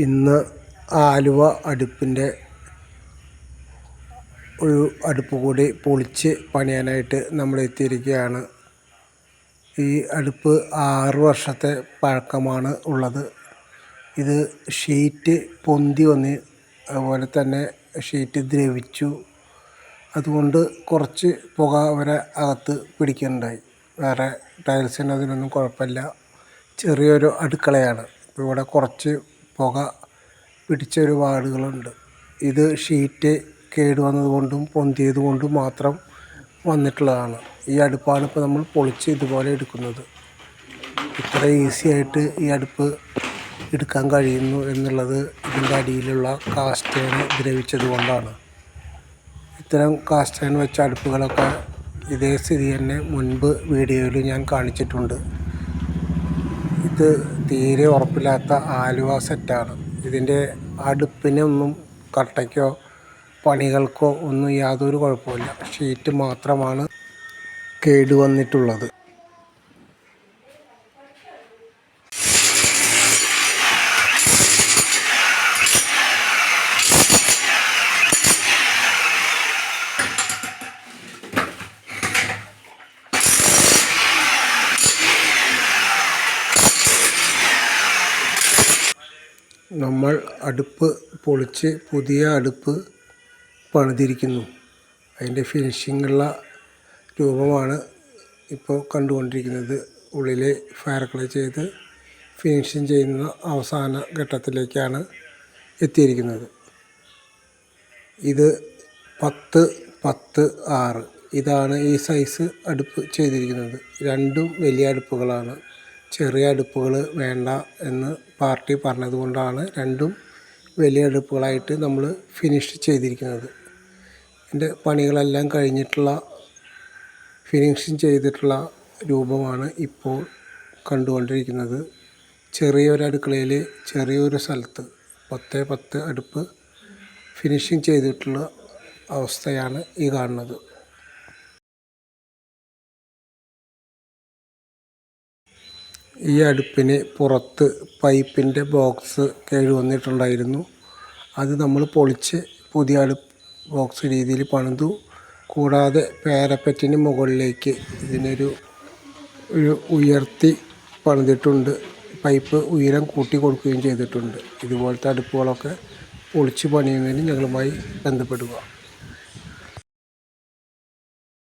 ഇന്ന് ആലുവ അടുപ്പിന്റെ ഒരു അടുപ്പ് കൂടി പൊളിച്ച് പണിയാനായിട്ട് നമ്മൾ എത്തിയിരിക്കുകയാണ്. ഈ അടുപ്പ് ആറ് വർഷത്തെ പഴക്കമാണ് ഉള്ളത്. ഇത് ഷീറ്റ് പൊന്തി വന്ന് അതുപോലെ തന്നെ ഷീറ്റ് ദ്രവിച്ചു. അതുകൊണ്ട് കുറച്ച് പുക അവരെ അകത്ത് പിടിക്കുന്നുണ്ടായി. വേറെ ടൈൽസിന് അതിനൊന്നും കുഴപ്പമില്ല. ചെറിയൊരു അടുക്കളയാണ്. ഇവിടെ കുറച്ച് പുക പിടിച്ച ഒരുപാടുകളുണ്ട് ഇത് ഷീറ്റ് കേടുവന്നത് കൊണ്ടും പൊന്തിയത് കൊണ്ടും മാത്രം വന്നിട്ടുള്ളതാണ്. ഈ അടുപ്പാണ് ഇപ്പോൾ നമ്മൾ പൊളിച്ച് ഇതുപോലെ എടുക്കുന്നത്. ഇത്ര ഈസി ആയിട്ട് ഈ അടുപ്പ് എടുക്കാൻ കഴിയുന്നു എന്നുള്ളത് ഇതിന്റെ അടിയിലുള്ള കാസ്റ്റേൺ ദ്രവിച്ചത് കൊണ്ടാണ്. ഇത്തരം കാസ്റ്റേൺ വെച്ച അടുപ്പുകളൊക്കെ ഇതേ സ്ഥിതി തന്നെ മുൻപ് വീഡിയോയിൽ ഞാൻ കാണിച്ചിട്ടുണ്ട്. ഇത് തീരെ ഉറപ്പില്ലാത്ത ആലുവ സെറ്റാണ്. ഇതിന്റെ അടുപ്പിനൊന്നും കട്ടയ്ക്കോ പണികൾക്കോ ഒന്നും യാതൊരു കുഴപ്പമില്ല ഷീറ്റ് മാത്രമാണ് കേടുവന്നിട്ടുള്ളത്. നമ്മൾ അടുപ്പ് പൊളിച്ച് പുതിയ അടുപ്പ് പണിതിരിക്കുന്നു. അതിന്റെ ഫിനിഷിങ്ങുള്ള രൂപമാണ് ഇപ്പോൾ കണ്ടുകൊണ്ടിരിക്കുന്നത്. ഉള്ളിലെ ഫയർ ക്ലേ ചെയ്ത് ഫിനിഷിങ് ചെയ്യുന്ന അവസാന ഘട്ടത്തിലേക്കാണ് എത്തിയിരിക്കുന്നത്. ഇത് പത്ത് പത്ത് ആറ്. ഇതാണ് ഈ സൈസ് അടുപ്പ് ചെയ്തിരിക്കുന്നത്. രണ്ടും വലിയ അടുപ്പുകളാണ്. ചെറിയ അടുപ്പുകൾ വേണ്ട എന്ന് പാർട്ടി പറഞ്ഞത് കൊണ്ടാണ് രണ്ടും വലിയ അടുപ്പുകളായിട്ട് നമ്മൾ ഫിനിഷ് ചെയ്തിരിക്കുന്നത്. എന്റെ പണികളെല്ലാം കഴിഞ്ഞിട്ടുള്ള ഫിനിഷിങ് ചെയ്തിട്ടുള്ള രൂപമാണ് ഇപ്പോൾ കണ്ടുകൊണ്ടിരിക്കുന്നത്. ചെറിയൊരു അടുക്കളയിൽ ചെറിയൊരു സ്ഥലത്ത് പത്ത് പത്ത് അടുപ്പ് ഫിനിഷിങ് ചെയ്തിട്ടുള്ള അവസ്ഥയാണ് ഈ കാണുന്നത്. ഈ അടുപ്പിന് പുറത്ത് പൈപ്പിന്റെ ബോക്സ് കേട് വന്നിട്ടുണ്ടായിരുന്നു. അത് നമ്മൾ പൊളിച്ച് പുതിയ അടുപ്പ് ബോക്സ് രീതിയിൽ പണിതു. കൂടാതെ പേരപ്പറ്റിന് മുകളിലേക്ക് ഇതിനൊരു ഒരു ഉയർത്തി പണിതിട്ടുണ്ട്. പൈപ്പ് ഉയരം കൂട്ടി കൊടുക്കുകയും ചെയ്തിട്ടുണ്ട്. ഇതുപോലത്തെ അടുപ്പുകളൊക്കെ പൊളിച്ച് പണിയുന്നതിന് ഞങ്ങളുമായി ബന്ധപ്പെടുക.